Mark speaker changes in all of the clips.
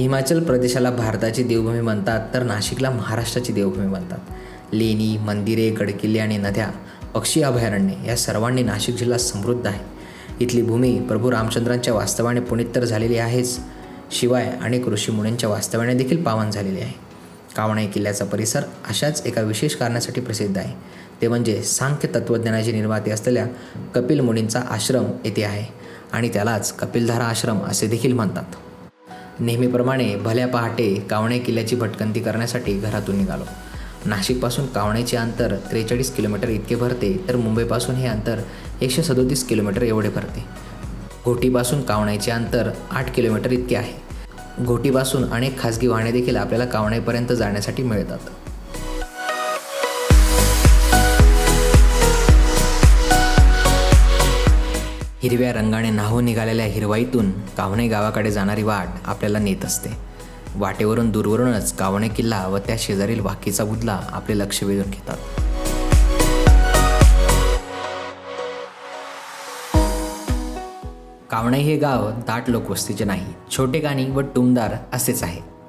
Speaker 1: हिमाचल प्रदेशाला भारताची देवभूमी म्हणतात तर नाशिकला महाराष्ट्राची देवभूमी म्हणतात. लेणी मंदिरे गडकिल्ले आणि नद्या पक्षी अभयारण्ये या सर्वांनी नाशिक जिल्हा समृद्ध आहे. इथली भूमी प्रभू रामचंद्रांच्या वास्तवाने पुनीत तर झालेली आहेच. शिवाय अनेक ऋषीमुनींच्या वास्तव्याने देखील पावन झालेली आहे. कावणाई किल्ल्याचा परिसर अशाच एका विशेष कारणासाठी प्रसिद्ध आहे. ते म्हणजे सांख्य तत्त्वज्ञानाची निर्माती असलेल्या कपिल मुनींचा आश्रम येथे आहे आणि त्यालाच कपिलधारा आश्रम असे देखील म्हणतात. नेहमीप्रमाणे भल्या पहाटे कावणे किल्ल्याची भटकंती करण्यासाठी घरातून निघालो. नाशिकपासून कावण्याचे अंतर त्रेचाळीस किलोमीटर इतके भरते तर मुंबईपासून हे अंतर एकशे सदोतीस किलोमीटर एवढे भरते. घोटीपासून कावण्याचे अंतर आठ किलोमीटर इतके आहे. घोटीपासून अनेक खाजगी वाहने देखील आपल्याला कावण्यापर्यंत जाण्यासाठी मिळतात. हिरव्या रंगाने न्हावून निघालेल्या हिरवाईतून कावणे गावाकडे जाणारी वाट आपल्याला नेत असते. वाटेवरून दूरवरूनच कावणे किल्ला व त्या शेजारील वाकीचा बुदला आपले लक्ष वेधून घेतात. कावणे हे गाव दाट लोकवस्तीचे नाही छोटे गाणी व टुमदार असेच आहे.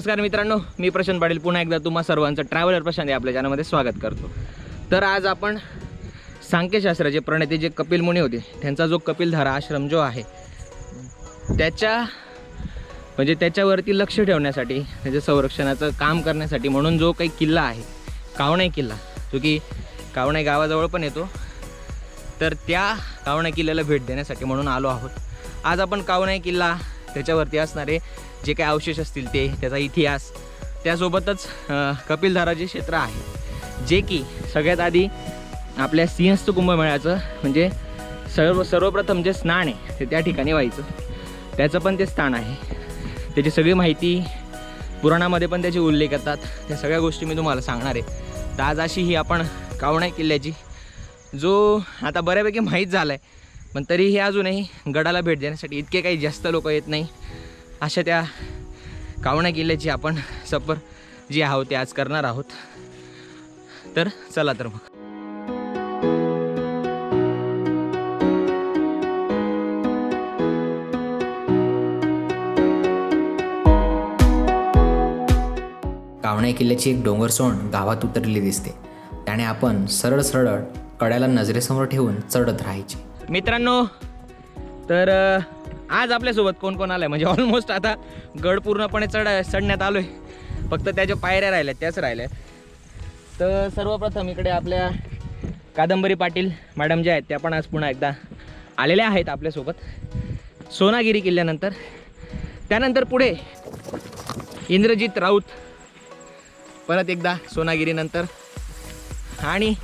Speaker 2: नमस्कार मित्रांनो मी प्रशांत पाटील. पुन्हा एकदा तुम्हा सर्वांचं ट्रॅव्हलर प्रशांत या आपल्या चॅनलमध्ये स्वागत करतो. तर आज आपण सांख्यशास्त्राचे प्रणेते जे कपिल मुनी होते त्यांचा जो कपिलधारा आश्रम जो आहे त्याच्या म्हणजे त्याच्यावरती लक्ष ठेवण्यासाठी त्याच्या संरक्षणाचं काम करण्यासाठी म्हणून जो काही किल्ला आहे कावणे किल्ला जो की कावणे गावाजवळ पण येतो तर त्या कावणे किल्ल्याला भेट देण्यासाठी म्हणून आलो आहोत. आज आपण कावणे किल्ला त्याच्यावरती असणारे जे काही अवशेष असतील ते त्याचा इतिहास. त्यासोबतच अं, कपिलधारा जे क्षेत्र आहे जे की सगळ्यात आधी आपल्या सिंहस्थ कुंभमेळ्याचं म्हणजे सर्व सर्वप्रथम जे स्नान आहे ते त्या ठिकाणी व्हायचं. त्याचं पण ते स्थान आहे. त्याची सगळी माहिती पुराणामध्ये पण त्याचे उल्लेख येतात. त्या सगळ्या गोष्टी मी तुम्हाला सांगणार आहे. तर आज अशी ही आपण कावणा किल्ल्याची जो आता बऱ्यापैकी माहीत झाला आहे पण तरीही अजूनही गडाला भेट देण्यासाठी इतके काही जास्त लोक येत नाही. अशा त्या कावणा किल्ल्याची आपण सफर जी आहोत ते आज करणार आहोत. तर चला तर मग.
Speaker 1: कावणे किल्ल्याची एक डोंगर सोंड गावात उतरलेली दिसते. त्याने आपण सरळ सरळ कड्याला नजरेसमोर ठेवून चढत राहायचे.
Speaker 2: मित्रांनो तर आज आपल्यासोबत कोण कोण आलं आहे म्हणजे ऑलमोस्ट आता गड पूर्णपणे चढ चढण्यात आलो आहे फक्त त्याच्या पायऱ्या राहिल्या त्याच राहिल्या. तर सर्वप्रथम इकडे आपल्या कादंबरी पाटील मॅडम ज्या आहेत त्या पण आज पुन्हा एकदा आलेल्या आहेत आपल्यासोबत. सोनागिरी किल्ल्यानंतर. त्यानंतर पुढे इंद्रजित राऊत. परत एकदा सोनागिरीनंतर आणि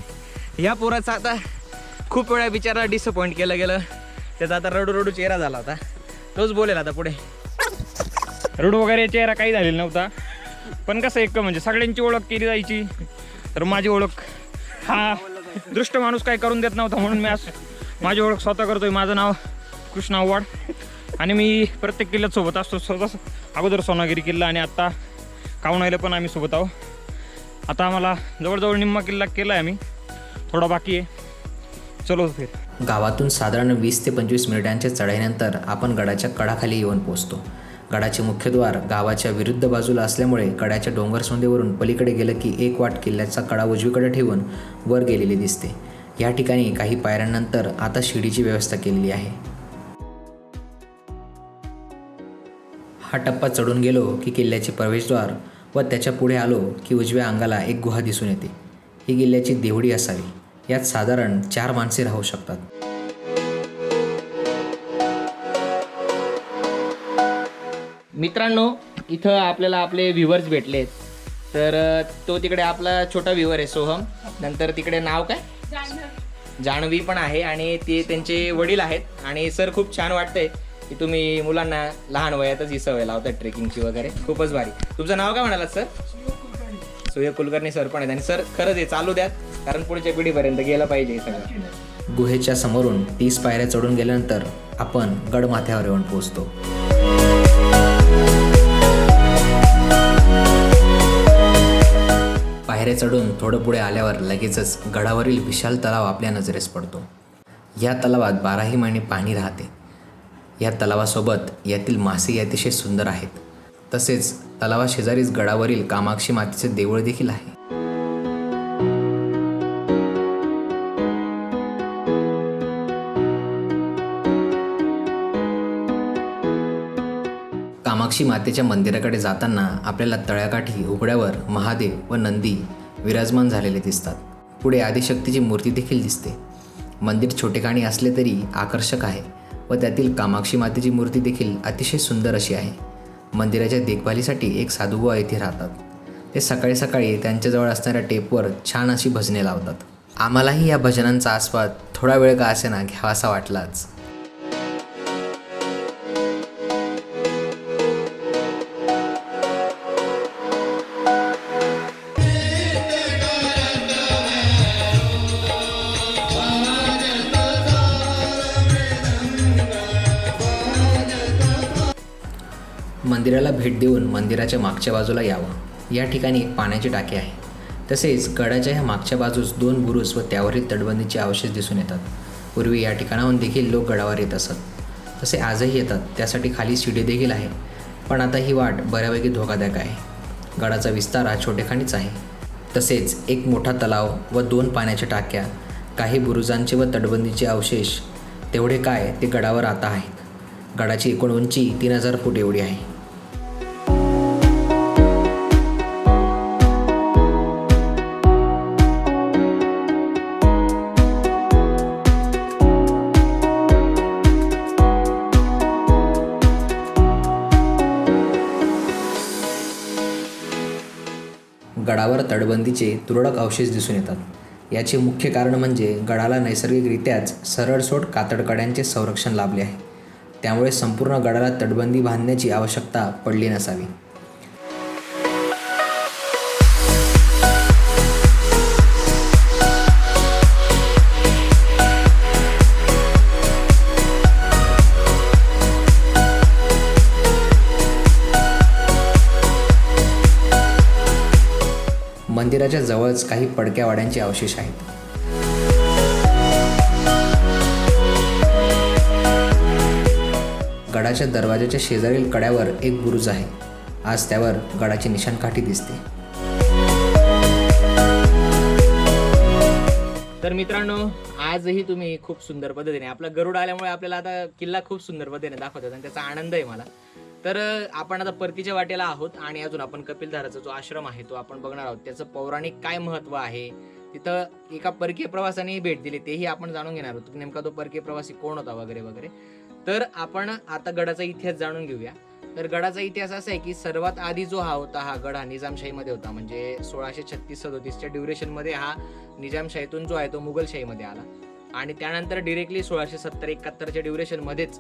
Speaker 2: या पोराचा आता खूप वेळा बिचारा डिसअपॉइंट केलं गेलं. त्याचा आता रडू रडू चेहरा झाला होता. तोच बोलेल आता पुढे.
Speaker 3: रडू वगैरे चेहरा काही झालेला नव्हता. पण कसं एक म्हणजे सगळ्यांची ओळख केली जायची. तर माझी ओळख हा दृष्ट माणूस काही करून देत नव्हता म्हणून मी आज माझी ओळख स्वतः करतोय. माझं नाव कृष्ण आव्हाड. आणि मी प्रत्येक किल्ल्यात सोबत असतो. स्वतः अगोदर सोनागिरी किल्ला आणि आत्ता कावणायला पण आम्ही सोबत आहोत. आता आम्हाला जवळजवळ निम्मा किल्ला केला आहे आम्ही. थोडा बाकी आहे. चलो फिर.
Speaker 1: गावातून साधारण वीस ते पंचवीस मिनिटांच्या चढाईनंतर आपण गडाच्या कडाखाली येऊन पोहोचतो. गडाचे मुख्यद्वार गावाच्या विरुद्ध बाजूला असल्यामुळे कड्याच्या डोंगरसोंदेवरून पलीकडे गेलं की एक वाट किल्ल्याचा कडा उजवीकडे ठेवून वर गेलेली दिसते. या ठिकाणी काही पायऱ्यांनंतर आता शिडीची व्यवस्था केलेली आहे. हा टप्पा चढून गेलो की किल्ल्याचे प्रवेशद्वार व त्याच्या पुढे आलो की उजव्या अंगाला एक गुहा दिसून येते. ही किल्ल्याची देवडी असावी. यात साधारण चार माणसे राहू शकतात.
Speaker 2: मित्रांनो इथं आपल्याला आपले व्ह्युअर्स भेटलेत. तर तो तिकडे आपला छोटा व्ह्युअर आहे सोहम. नंतर तिकडे नाव काय? जान्हवी. पण आहे आणि ते त्यांचे वडील आहेत. आणि सर खूप छान वाटतंय की तुम्ही मुलांना लहान वयातच ही सवय लावतात ट्रेकिंगची वगैरे. खूपच भारी. तुमचं नाव काय म्हणालात सर? सूर्य कुलकर्णी. सर पण आहेत. आणि सर खरंच आहे चालू द्यात कारण पुढच्या पिढीपर्यंत गेलं पाहिजे हे सगळं.
Speaker 1: गुहेच्या समोरून तीस पायऱ्या चढून गेल्यानंतर आपण गडमाथ्यावर येऊन पोहोचतो. पायऱ्या चढून थोडं पुढे आल्यावर लगेचच गडावरील विशाल तलाव आपल्या नजरेस पडतो. या तलावात बाराही महिने पाणी राहते. या तलावासोबत यातील मासे अतिशय सुंदर आहेत. तसेच तलावाशेजारीच गडावरील कामाक्षी मातेचे देऊळ देखील आहे. कामाक्षी मातेच्या मंदिराकडे जाताना आपल्याला तळ्याकाठी उघड्यावर महादेव व नंदी विराजमान झालेले दिसतात. पुढे आदिशक्तीची मूर्ती देखील दिसते. मंदिर छोटेखाणी असले तरी आकर्षक आहे व त्यातील कामाक्षी मातेची मूर्ती देखील अतिशय सुंदर अशी आहे. मंदिराच्या देखभालीसाठी एक साधुबुवा येथे राहतात. ते सकाळी सकाळी त्यांच्याजवळ असणाऱ्या टेपवर छान अशी भजने लावतात. आम्हालाही या भजनांचा आस्वाद थोडा वेळ का असेना घ्यावासा वाटलाच. मंदिराला भेट देऊन मंदिराच्या मागच्या बाजूला यावं. या ठिकाणी एक पाण्याची टाकी आहे. तसेच गडाच्या ह्या मागच्या बाजूस दोन बुरुज व त्यावरील तटबंदीचे अवशेष दिसून येतात. पूर्वी या ठिकाणाहून देखील लोक गडावर येत असत. तसे आजही येतात. त्यासाठी खाली शिडी देखील आहे. पण आता ही वाट बऱ्यापैकी धोकादायक आहे. गडाचा विस्तार हा छोटेखानीच आहे. तसेच एक मोठा तलाव व दोन पाण्याच्या टाक्या काही बुरुजांचे व तटबंदीचे अवशेष तेवढे काय ते गडावर आता आहेत. गडाची एकूण उंची तीन हजार फूट एवढी आहे. गडावर तटबंदीचे तुरळक अवशेष दिसून येतात. याचे मुख्य कारण म्हणजे गडाला नैसर्गिकरित्याच सरळसोट कातडकड्यांचे संरक्षण लाभले आहे. त्यामुळे संपूर्ण गडाला तटबंदी बांधण्याची आवश्यकता पडली नसावी. मंदिराच्या जवळच काही पडक्या वाड्यांचे अवशेष आहेत. गडाच्या दरवाजाच्या शेजारील कड्यावर एक बुरुज आहे. आज त्यावर गडाची निशाणकाठी दिसते.
Speaker 2: तर मित्रांनो आजही तुम्ही खूप सुंदर पद्धतीने आपला गरुड आल्यामुळे आपल्याला आता किल्ला खूप सुंदर पद्धतीने दाखवतात आणि त्याचा आनंद आहे मला. तर आपण आता परतीच्या वाटेला आहोत आणि अजून आपण कपिलधाराचा जो आश्रम आहे तो आपण बघणार आहोत. त्याचं पौराणिक काय महत्त्व आहे? तिथं एका परकीय प्रवासाने भेट दिली तेही आपण जाणून घेणार आहोत. नेमका तो परकीय प्रवासी कोण होता वगैरे वगैरे. तर आपण आता गडाचा इतिहास जाणून घेऊया. तर गडाचा इतिहास असा आहे की सर्वात आधी जो हा होता हा गड हा निजामशाहीमध्ये होता. म्हणजे सोळाशे छत्तीस सदोतीसच्या ड्युरेशनमध्ये हा निजामशाहीतून जो आहे तो मुघलशाहीमध्ये आला. आणि त्यानंतर डिरेक्टली सोळाशे सत्तर एकाहत्तरच्या ड्युरेशनमध्येच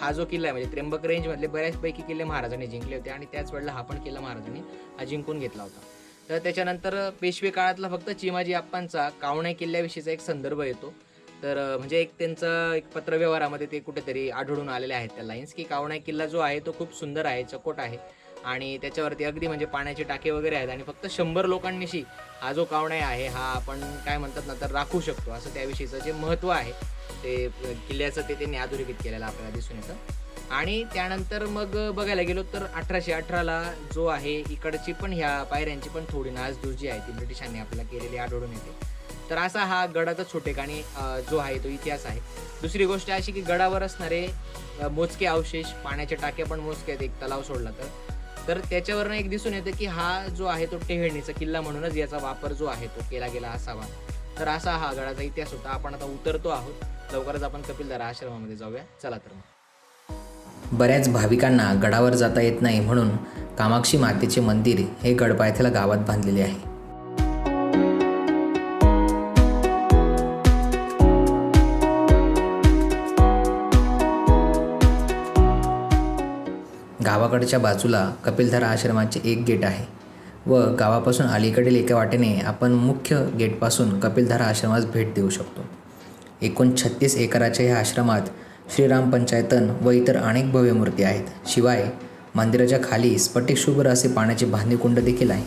Speaker 2: हा जो किल्ला आहे म्हणजे त्र्यंबक रेंजमधले बऱ्याचपैकी किल्ले महाराजांनी जिंकले होते आणि त्याच वेळेला हा पण किल्ला महाराजांनी हा जिंकून घेतला होता. तर त्याच्यानंतर पेशवे काळातला फक्त चिमाजी आप्पांचा कावणे किल्ल्याविषयीचा एक संदर्भ येतो. तर म्हणजे एक त्यांचं एक पत्रव्यवहारामध्ये ते कुठेतरी आढळून आलेले आहेत त्या लाईन्स की कावणे किल्ला जो आहे तो खूप सुंदर आहे चकोट आहे. आणि त्याच्यावरती अगदी म्हणजे पाण्याचे टाके वगैरे आहेत. आणि फक्त शंभर लोकांनीशी हा जो कावणा आहे हा आपण काय म्हणतात ना तर राखू शकतो. असं त्याविषयीचं जे महत्त्व आहे ते किल्ल्याचं ते त्यांनी अधोरेखित केलेलं आपल्याला दिसून येतं. आणि त्यानंतर मग बघायला गेलो तर अठराशे अठराला जो आहे इकडची पण ह्या पायऱ्यांची पण थोडी नासधूस जी आहे. ती ब्रिटिशांनी आपल्याला केलेली आढळून येते. तर असा हा गडाचा छोटेखानी जो आहे तो इतिहास आहे. दुसरी गोष्ट अशी की गडावर असणारे मोजके अवशेष पाण्याचे टाके पण मोजके आहेत. एक तलाव सोडला तर. तर त्याच्यावरनं एक दिसून येतं की हा जो आहे तो टेहळणीचा किल्ला म्हणूनच याचा वापर जो आहे तो केला गेला असावा. तर असा हा गडाचा इतिहास होता. आपण आता उतरतो आहोत. लवकरच आपण कपिलधारा आश्रमामध्ये जाऊया. चला तर मग.
Speaker 1: बऱ्याच भाविकांना गडावर जाता येत नाही म्हणून कामाक्षी मातेचे मंदिर हे गडपायथ्याला गावात बांधलेले आहे. गावाकडच्या बाजूला कपिलधारा आश्रमाचे एक गेट आहे व गावापासून अलीकडील एका वाटेने आपण मुख्य गेटपासून कपिलधारा आश्रमास भेट देऊ शकतो. एकूण छत्तीस एकराच्या ह्या आश्रमात श्रीराम पंचायतन व इतर अनेक भव्य मूर्ती आहेत. शिवाय मंदिराच्या खाली स्फटिक शुभ्र असे पाण्याचे बांधणी कुंड देखील आहे.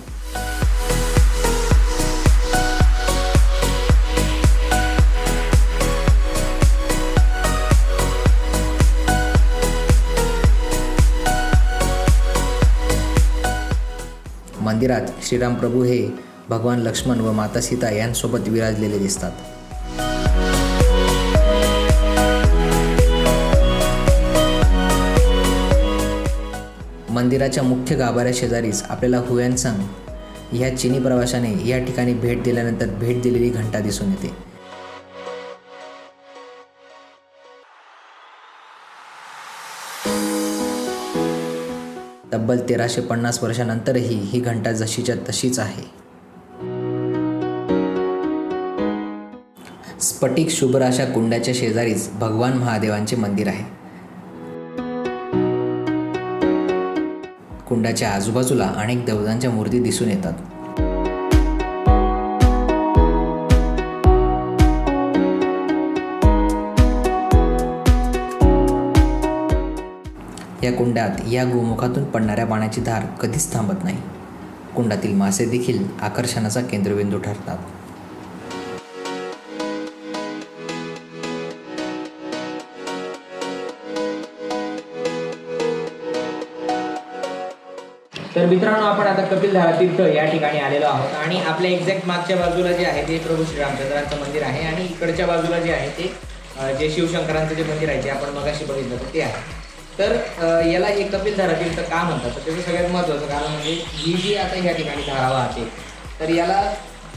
Speaker 1: मंदिरात श्रीराम प्रभू हे भगवान लक्ष्मण व माता सीता यांसोबत विराजलेले दिसतात. मंदिराच्या मुख्य गाभाऱ्या शेजारीच आपल्याला हुयानसंग ह्या चिनी प्रवाशाने या ठिकाणी भेट दिल्यानंतर भेट दिलेली घंटा दिसून येते. तब्बल तेराशे पन्नास वर्षानंतरही ही घंटा जशीच्या तशीच आहे. स्फटिक शुभ्र अशा कुंडाच्या शेजारीच भगवान महादेवांचे मंदिर आहे. कुंडाच्या आजूबाजूला अनेक देवतांच्या मूर्ती दिसून येतात. त्या कुंडात या गोमुखातून पडणाऱ्या पाण्याची धार कधीच थांबत नाही. कुंडातील मासे देखील आकर्षणाचा केंद्रबिंदू ठरतात.
Speaker 2: तर मित्रांनो आपण आता कपिलधारा तीर्थ या ठिकाणी आलेलो आहोत आणि आपल्या एक्झॅक्ट मागच्या बाजूला जे आहे ते प्रभू श्रीरामचंद्रांचं मंदिर आहे आणि इकडच्या बाजूला जे आहे ते जे शिवशंकरांचं जे मंदिर आहे ते आपण मगाशी बघितलं तर ते आहे. तर याला याला हे कपिलधारा तीर्थ का म्हणतात? तर त्याचं सगळ्यात महत्त्वाचं कारण म्हणजे ही जी आता या ठिकाणी धारा वाहते तर याला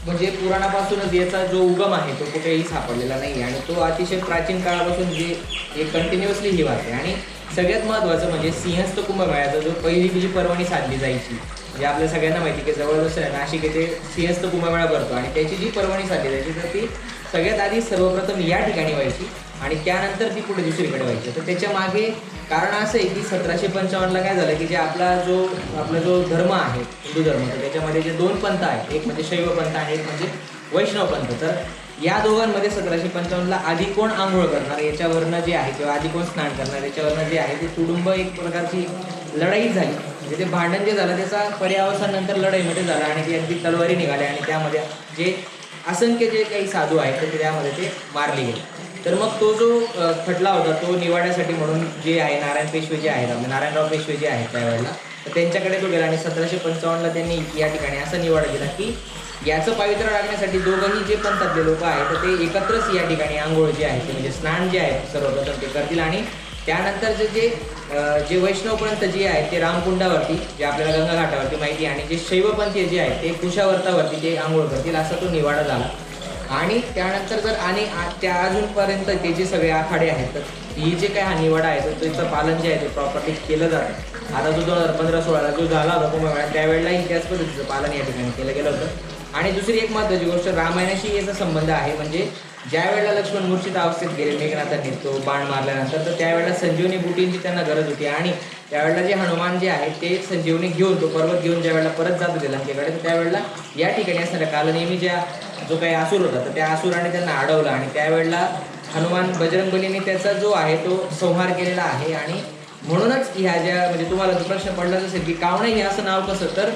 Speaker 2: म्हणजे पुराणापासूनच याचा जो उगम आहे तो कुठेही सापडलेला नाही आणि तो अतिशय प्राचीन काळापासून जे एक कंटिन्युअसली ही वाहते. आणि सगळ्यात महत्त्वाचं म्हणजे सिंहस्थ कुंभमेळ्याचा जो पहिली जी पर्वणी साधली जायची म्हणजे आपल्या सगळ्यांना माहिती की जवळजवळ आहे नाशिक येथे सिंहस्थ कुंभमेळा भरतो. आणि त्याची जी पर्वणी साधली जायची तर ती सगळ्यात आधी सर्वप्रथम या ठिकाणी व्हायची आणि त्यानंतर ती पुढे दुसरीकडे व्हायची. तर त्याच्यामागे कारण असं आहे की सतराशे पंचावन्नला काय झालं की जे आपला जो आपला जो धर्म आहे हिंदू धर्म तर त्याच्यामध्ये जे दोन पंथ आहेत एक म्हणजे शैव पंथ आणि एक म्हणजे वैष्णव पंथ तर या दोघांमध्ये सतराशे पंचावन्नला आधी कोण आंघोळ करणार? याच्यावरनं जे आहे किंवा आधी कोण स्नान करणार? याच्यावरनं जे आहे ते तुडुंब एक प्रकारची लढाई झाली. म्हणजे ते भांडण जे झालं त्याचा पर्यावसानंतर लढाईमध्ये झाला आणि ते अगदी तलवारी निघाल्या आणि त्यामध्ये जे असंख्य जे काही साधू आहेत तर त्यामध्ये ते मारले गेले. तर मग तो जो खटला होता तो निवाड्यासाठी म्हणून जे आहे नारायण पेशवे जे आहेत आपले नारायणराव पेशवे जे आहेत त्यावेळेला तर त्यांच्याकडे तो गेला आणि सतराशे पंचावन्नला त्यांनी या ठिकाणी असा निवाडा दिला की याचं पावित्र्य राखण्यासाठी दोघंही जे पंथातले लोक आहेत तर ते एकत्रच या ठिकाणी आंघोळ जे आहे ते म्हणजे स्नान जे आहे सर्वप्रथम ते करतील आणि त्यानंतरचे जे जे वैष्णवपंत जे आहेत ते रामकुंडावरती जे आपल्याला गंगा घाटावरती माहिती आणि जे शैवपंथी जे आहेत ते कुशावर्तावरती ते आंघोळ करतील असा तो निवाडा झाला. आणि त्यानंतर जर आणि त्या अजूनपर्यंत ते जे सगळे आखाडे आहेत तर ही जे काय हा निवाडा आहे तर त्याचं पालन जे आहे ते प्रॉपरली केलं जातं आता जो दोन हजार पंधरा सोळाला जो झाला होता कुंभमेळा त्यावेळेला त्याच पद्धतीचं पालन या ठिकाणी केलं गेलं होतं. आणि दुसरी एक महत्त्वाची गोष्ट रामायणाशी याचा संबंध आहे. म्हणजे ज्या वेळेला लक्ष्मण मूर्छित अवस्थेत गेले मेघनाथांनी निघतो बाण मारल्यानंतर तर त्यावेळेला संजीवनी बुटींची त्यांना गरज होती. आणि त्यावेळेला जे हनुमान जे आहे ते संजीवनी घेऊन तो पर्वत घेऊन ज्या वेळेला परत जात होते लंकेकडे तर त्यावेळेला या ठिकाणी असणाऱ्या कालनेमी ज्या जो काही आसूर होता तर त्या आसुराने त्यांना अडवलं. आणि त्यावेळेला हनुमान बजरंगबलीने त्याचा जो आहे तो संहार केलेला आहे. आणि म्हणूनच ह्या ज्या म्हणजे तुम्हाला जो प्रश्न पडला असेल की कावणे हे असं नाव कसं? तर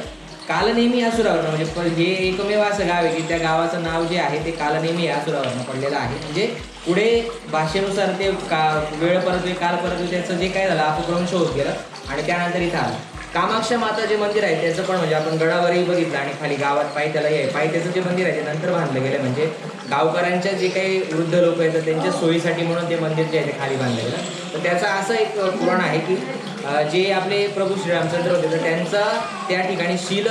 Speaker 2: कालनेमी असुरावरनं म्हणजे हे एकमेव असं गाव आहे की त्या गावाचं नाव जे आहे ते कालनेमी या पडलेलं आहे. म्हणजे पुढे भाषेनुसार ते का वेळ परत काल परत त्याचं जे काय झालं अपभ्रंश होत गेलं आणि त्यानंतर इथं आलं. कामाक्षा माता जे मंदिर आहे त्याचं पण म्हणजे आपण गडावरही बघितलं आणि खाली गावात पायथ्याला आहे पायथ्याचं जे मंदिर आहे ते नंतर बांधलं गेलं. म्हणजे गावकऱ्यांच्या जे काही वृद्ध लोक आहेत तर त्यांच्या सोयीसाठी म्हणून ते मंदिर जे आहे ते खाली बांधलं गेलं. तर त्याचं असं एक पुराण आहे की जे आपले प्रभू श्रीरामचंद्र होते तर त्यांचा त्या ठिकाणी शील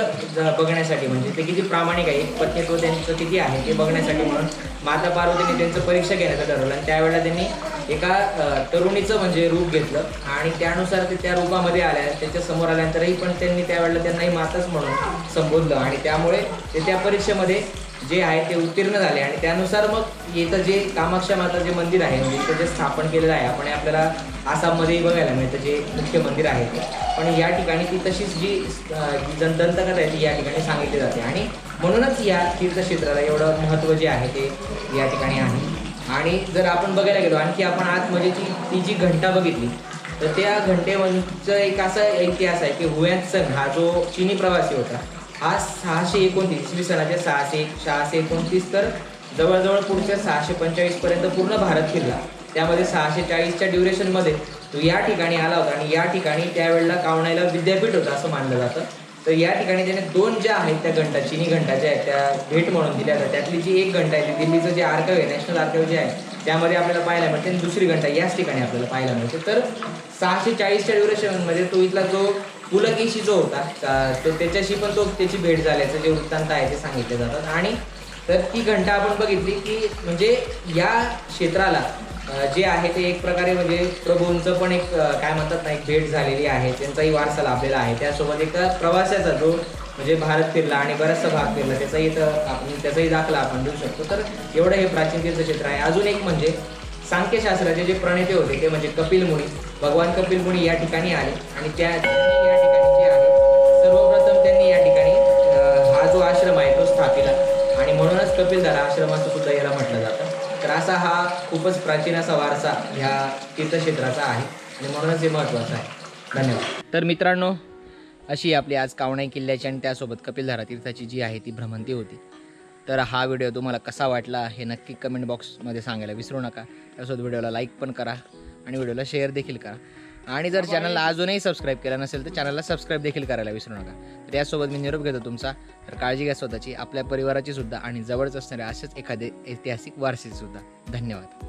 Speaker 2: बघण्यासाठी म्हणजे ते किती प्रामाणिक आहे पत्नीत्व त्यांचं किती आहे ते बघण्यासाठी म्हणून माता पार्वतीने त्यांचं परीक्षा घेण्याचं ठरवलं आणि त्यावेळेला त्यांनी एका तरुणीचं म्हणजे रूप घेतलं आणि त्यानुसार ते त्या रूपामध्ये आल्या त्याच्यासमोर आल्यानंतरही पण त्यांनी त्यावेळेला त्यांनाही माताच म्हणून संबोधलं आणि त्यामुळे ते त्या परीक्षेमध्ये जे आहे ते उत्तीर्ण झाले आणि त्यानुसार मग इथं जे कामाक्षा माता जे मंदिर आहे म्हणजे इथं जे स्थापन केलेलं आहे आपण हे आपल्याला आसाममध्येही बघायला मिळतं जे मुख्य मंदिर आहे ते. पण या ठिकाणी ती तशीच जी दंतकथा आहे ती या ठिकाणी सांगितली जाते. आणि म्हणूनच या तीर्थक्षेत्राला एवढं महत्त्व जे आहे ते या ठिकाणी आहे. आणि जर आपण बघायला गेलो आणखी आपण आतमध्ये म्हणजे ती ती जी घंटा बघितली तर त्या घंटेमधचं एक असा इतिहास आहे की हुयान संघ हा जो चिनी प्रवासी होता हा सहाशे एकोणतीस इसवी सणाच्या सहाशे सहाशे एकोणतीस तर जवळजवळ पुढच्या सहाशे पंचेचाळीस पर्यंत पूर्ण भारत फिरला. त्यामध्ये सहाशे चाळीसच्या ड्युरेशनमध्ये तो या ठिकाणी आला होता आणि या ठिकाणी त्यावेळेला कावणायला विद्यापीठ होतं असं मानलं जातं. तर या ठिकाणी त्याने दोन ज्या आहेत त्या घंटा चिनी घंटा ज्या आहेत त्या भेट म्हणून दिल्या जातात. त्यातली जी एक घंटा आहे ती दिल्लीचं जे आर्कव आहे नॅशनल आर्कव जे आहे त्यामध्ये आपल्याला पाहायला मिळते. आणि दुसरी घंटा याच ठिकाणी आपल्याला पाहायला मिळते. तर सहाशे चाळीसच्या ड्युरेशनमध्ये तो इथला जो पुलकेशी जो होता तो त्याच्याशी पण तो त्याची भेट झाल्याचं जे वृत्तांत आहे ते सांगितले जातात. आणि तर ती घंटा आपण बघितली की म्हणजे या क्षेत्राला जे आहे ते एक प्रकारे म्हणजे प्रभूंचं पण एक काय म्हणतात ना एक भेट झालेली आहे. त्यांचाही वारसा लाभलेला आहे. त्यासोबत एक प्रवासाचा जो म्हणजे भारत फिरला आणि बराचसा भाग फिरला त्याचाही तर आपण त्याचाही दाखला आपण देऊ शकतो. तर एवढं हे प्राचीन तीर्थक्षेत्र आहे. अजून एक म्हणजे सांख्यशास्त्राचे जे प्रणेते होते ते म्हणजे कपिल मुनी भगवान कपिल मुनी या ठिकाणी आले. आणि त्या या ठिकाणी जे आहे सर्वप्रथम त्यांनी या ठिकाणी हा जो आश्रम आहे तो स्थापिला. आणि म्हणूनच कपिलधारा आश्रमाचं सुद्धा याला म्हटलं जातं. तर असा हा खूपच प्राचीन असा वारसा ह्या तीर्थक्षेत्राचा आहे. आणि म्हणूनच हे महत्त्वाचं आहे. धन्यवाद. तर मित्रांनो अशी आपली आज कावणे किल्ल्याची आणि त्यासोबत कपिलधारा तीर्थाची जी आहे ती भ्रमंती होती. तर हा व्हिडिओ तुम्हाला कसा वाटला हे नक्की कमेंट बॉक्समध्ये सांगायला विसरू नका. त्यासोबत व्हिडिओला लाईक पण करा आणि व्हिडिओला शेअर देखील करा. आणि जर चॅनलला अजूनही सबस्क्राईब केलं नसेल तर चॅनलला सबस्क्राईब देखील करायला विसरू नका. तर यासोबत मी निरोप घेतो तुमचा. तर काळजी घ्या स्वतःची. आपल्या परिवाराची सुद्धा आणि जवळच असणाऱ्या असेच एखादे ऐतिहासिक वारसीसुद्धा धन्यवाद.